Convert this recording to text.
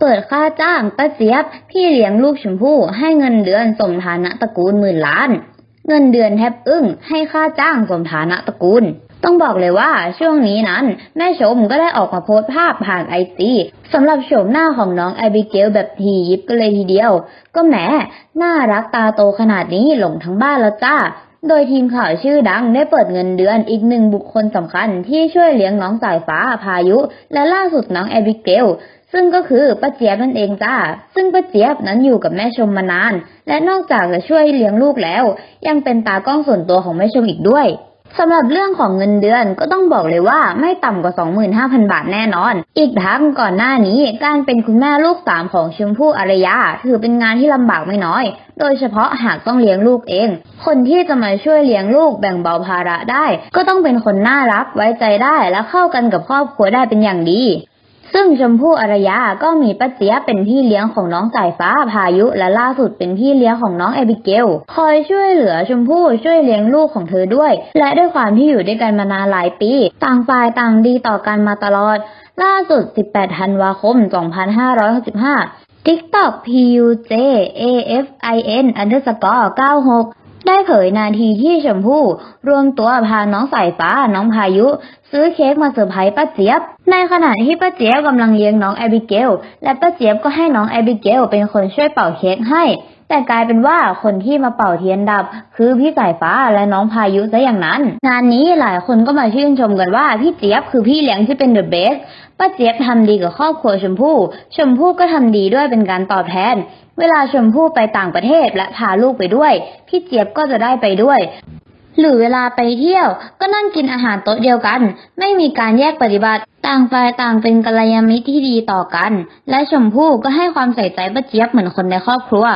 เปิดค่าจ้างป้าเจี๊ยบ พี่เลี้ยงลูกชมพู่ให้เงินเดือนสมฐานะตระกูลหมื่นล้าน เงินเดือนแทบอึ้ง ให้ค่าจ้างสมฐานะตระกูล ต้องบอกเลยว่าช่วงนี้นั้น แม่ชมก็ได้ออกมาโพสต์ภาพผ่านไอจีสำหรับโฉมหน้าของน้องไอบิเกลแบบทียิบกันเลยทีเดียว ก็แหมน่ารักตาโตขนาดนี้หลงทั้งบ้านแล้วจ้า โดยทีมข่าวชื่อดังได้เปิดเงินเดือนอีกหนึ่งบุคคลสำคัญที่ช่วยเลี้ยงน้องสายฟ้าพายุ และล่าสุดน้องแอบิเกลซึ่งก็คือป้าเจี๊ยบนั่นเองจ้า ซึ่งป้าเจี๊ยบนั้นอยู่กับแม่ชมมานาน และนอกจากจะช่วยเลี้ยงลูกแล้ว ยังเป็นตากล้องส่วนตัวของแม่ชมอีกด้วย สำหรับเรื่องของเงินเดือนก็ต้องบอกเลยว่าไม่ต่ำกว่า 25,000 บาทแน่นอน อีกทั้งก่อนหน้านี้การเป็นคุณแม่ลูกสามของชมพู่อารยา ถือเป็นงานที่ลำบากไม่น้อย โดยเฉพาะหากต้องเลี้ยงลูกเอง คนที่จะมาช่วยเลี้ยงลูกแบ่งเบาภาระได้ ก็ต้องเป็นคนน่ารักไว้ใจได้และเข้ากันกับครอบครัวได้เป็นอย่างดี ซึ่งชมพู่อารยาก็มีป้าเจี๊ยบเป็นพี่เลี้ยงของน้องสายฟ้าพายุและล่าสุดเป็นพี่เลี้ยงของน้องแอบิเกลคอยช่วยเหลือชมพู่ช่วยเลี้ยงลูกของเธอด้วย และด้วยความที่อยู่ด้วยกันมานานหลายปี ต่างฝ่ายต่างดีต่อกันมาตลอด ล่าสุด 18 ธันวาคม 2565 TikTok PUJ AFIN underscore 96 ได้เผยนาทีที่ชมพู่รวมตัวพาน้องสายฟ้าน้องพายุ ซื้อเค้กมาเซอร์ไพรส์ป้าเจี๊ยบ ในขณะที่ป้าเจี๊ยบกำลังเลี้ยงน้องแอบิเกล และป้าเจี๊ยบก็ให้น้องแอบิเกลเป็นคนช่วยเป่าเค้กให้ แต่กลายเป็นว่าคนที่มาเป่าเทียนดับ คือพี่สายฟ้าและน้องพายุซะอย่างนั้น งานนี้หลายคนก็มาชื่นชมกันว่าพี่เจี๊ยบคือพี่เลี้ยงที่เป็นเดอะเบสป้าเจี๊ยบทำดีกับครอบครัวชมพู่ ชมพู่ก็ทำดีด้วยเป็นการตอบแทน เวลาชมพู่ไปต่างประเทศและพาลูกไปด้วย พี่เจี๊ยบก็จะได้ไปด้วยหรือเวลาไปเที่ยวก็นั่งกินอาหารโต๊ะเดียวกัน ไม่มีการแยกปฏิบัติ ต่างฝ่ายต่างเป็นกัลยาณมิตรที่ดีต่อกัน และชมพู่ก็ให้ความใส่ใจป้าเจี๊ยบเหมือนคนในครอบครัว